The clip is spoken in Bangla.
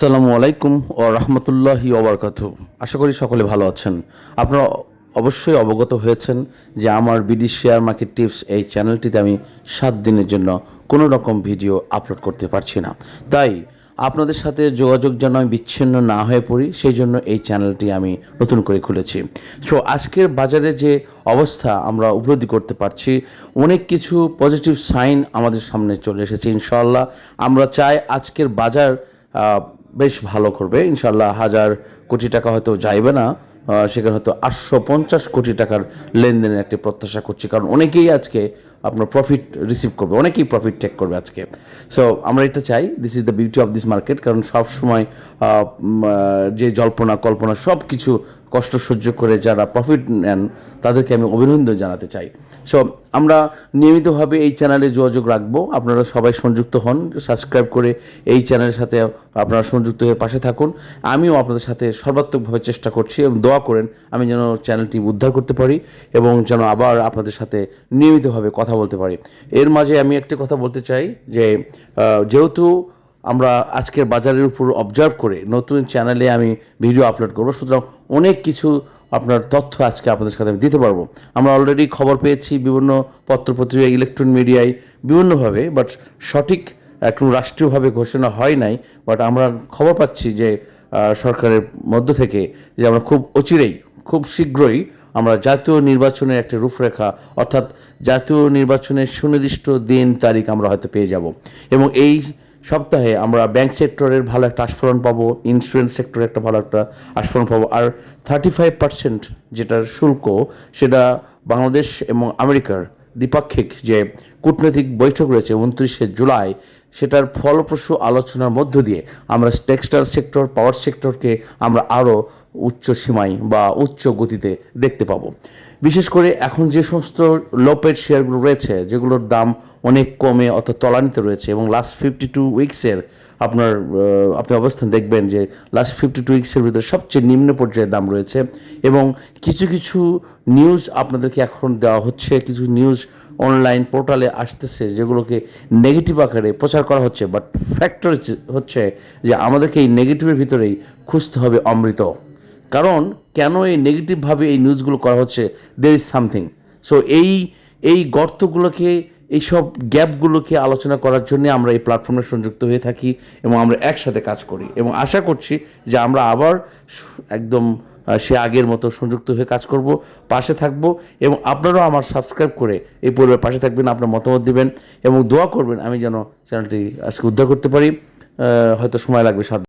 আসসালামু আলাইকুম ও রহমতুল্লাহি ওবরকাত আশা করি সকলে ভালো আছেন। আপনারা অবশ্যই অবগত হয়েছেন যে আমার বিডি শেয়ার মার্কেট টিপস এই চ্যানেলটিতে আমি সাত দিনের জন্য কোনো রকম ভিডিও আপলোড করতে পারছি না। তাই আপনাদের সাথে যোগাযোগ যেন আমি বিচ্ছিন্ন না হয়ে পড়ি, সেই জন্য এই চ্যানেলটি আমি নতুন করে খুলেছি। সো আজকের বাজারে যে অবস্থা আমরা উপলব্ধি করতে পারছি, অনেক কিছু পজিটিভ সাইন আমাদের সামনে চলে এসেছে ইনশাল্লাহ আমরা চাই আজকের বাজার বেশ ভালো করবে। ইনশাল্লাহ হাজার কোটি টাকা হয়তো যাইবে না। সেখানে হয়তো আটশো পঞ্চাশ কোটি টাকার লেনদেনের একটি প্রত্যাশা করছি। কারণ অনেকেই আজকে আপনার প্রফিট রিসিভ করবে। অনেকেই প্রফিট টেক করবে আজকে। সো আমরা এটা চাই this is the beauty of this market কারণ সবসময় যে জল্পনা, কল্পনা সব কিছু কষ্ট সহ্য করে যারা প্রফিট নেন, তাদেরকে আমি অভিনন্দন জানাতে চাই। সো আমরা নিয়মিতভাবে এই চ্যানেলে যোগাযোগ রাখব। আপনারা সবাই সংযুক্ত হন সাবস্ক্রাইব করে এই চ্যানেলের সাথে আপনারা সংযুক্ত হয়ে পাশে থাকুন। আমিও আপনাদের সাথে সর্বাত্মকভাবে চেষ্টা করছি এবং দোয়া করেন, আমি যেন চ্যানেলটি উদ্ধার করতে পারি এবং যেন আবার আপনাদের সাথে নিয়মিতভাবে কথা বলতে পারি। এর মাঝে আমি একটি কথা বলতে চাই যে যেহেতু আমরা আজকের বাজারের উপর অবজার্ভ করে নতুন চ্যানেলে আমি ভিডিও আপলোড করব, সুতরাং অনেক কিছু আপনার তথ্য আজকে আপনাদের সাথে আমি দিতে পারব। আমরা অলরেডি খবর পেয়েছি বিভিন্ন পত্রপত্রিকা ইলেকট্রনিক মিডিয়ায় বিভিন্নভাবে বাট সঠিক এখন রাষ্ট্রীয়ভাবে ঘোষণা হয় নাই। বাট আমরা খবর পাচ্ছি যে সরকারের মধ্য থেকে যে আমরা খুব অচিরেই, খুব শীঘ্রই আমরা জাতীয় নির্বাচনের একটা রূপরেখা, অর্থাৎ জাতীয় নির্বাচনের সুনির্দিষ্ট দিন, তারিখ আমরা হয়তো পেয়ে যাব। এবং এই সপ্তাহে আমরা ব্যাংক সেক্টরের ভালো একটা আস্ফোরণ পাবো ইন্স্যুরেন্স সেক্টরে একটা ভালো একটা আস্ফোরণ পাবো। আর থার্টি ফাইভ পার্সেন্ট যেটার শুল্ক, সেটা বাংলাদেশ এবং আমেরিকার দ্বিপাক্ষিক যে কূটনৈতিক বৈঠক রয়েছে উনত্রিশে জুলাই, সেটার ফলপ্রসূ আলোচনার মধ্য দিয়ে আমরা টেক্সটাইল সেক্টর, পাওয়ার সেক্টরকে আমরা আরও উচ্চ সীমায় বা উচ্চ গতিতে দেখতে পাবো। বিশেষ করে এখন যে সমস্ত লোপের শেয়ারগুলো রয়েছে, যেগুলোর দাম অনেক কমে অর্থাৎ তলানিতে রয়েছে এবং লাস্ট ফিফটি টু উইকসের আপনার আপনি অবস্থান দেখবেন যে লাস্ট ফিফটি টু উইক্সের ভিতরে সবচেয়ে নিম্ন পর্যায়ের দাম রয়েছে এবং কিছু কিছু নিউজ আপনাদেরকে এখন দেওয়া হচ্ছে, কিছু নিউজ অনলাইন পোর্টালে আসতেছে যেগুলোকে নেগেটিভ আকারে প্রচার করা হচ্ছে। বাট ফ্যাক্টর হচ্ছে যে আমাদেরকে এই নেগেটিভের ভিতরেই খুঁজতে হবে অমৃত। কারণ কেন এই নেগেটিভভাবে এই নিউজগুলো করা হচ্ছে? দের ইজ সামথিং সো এই এই গর্তগুলোকে এইসব গ্যাপগুলোকে আলোচনা করার জন্য আমরা এই প্ল্যাটফর্মে সংযুক্ত হয়ে থাকি এবং আমরা একসাথে কাজ করি এবং আশা করছি যে আমরা আবার একদম সে আগের মতো সংযুক্ত হয়ে কাজ করব, পাশে থাকব এবং আপনারাও আমার সাবস্ক্রাইব করে এই পরিবার পাশে থাকবেন, আপনার মতামত দিবেন এবং দোয়া করবেন আমি যেন চ্যানেলটি আজকে উদ্ধার করতে পারি। হয়তো সময় লাগবে সাত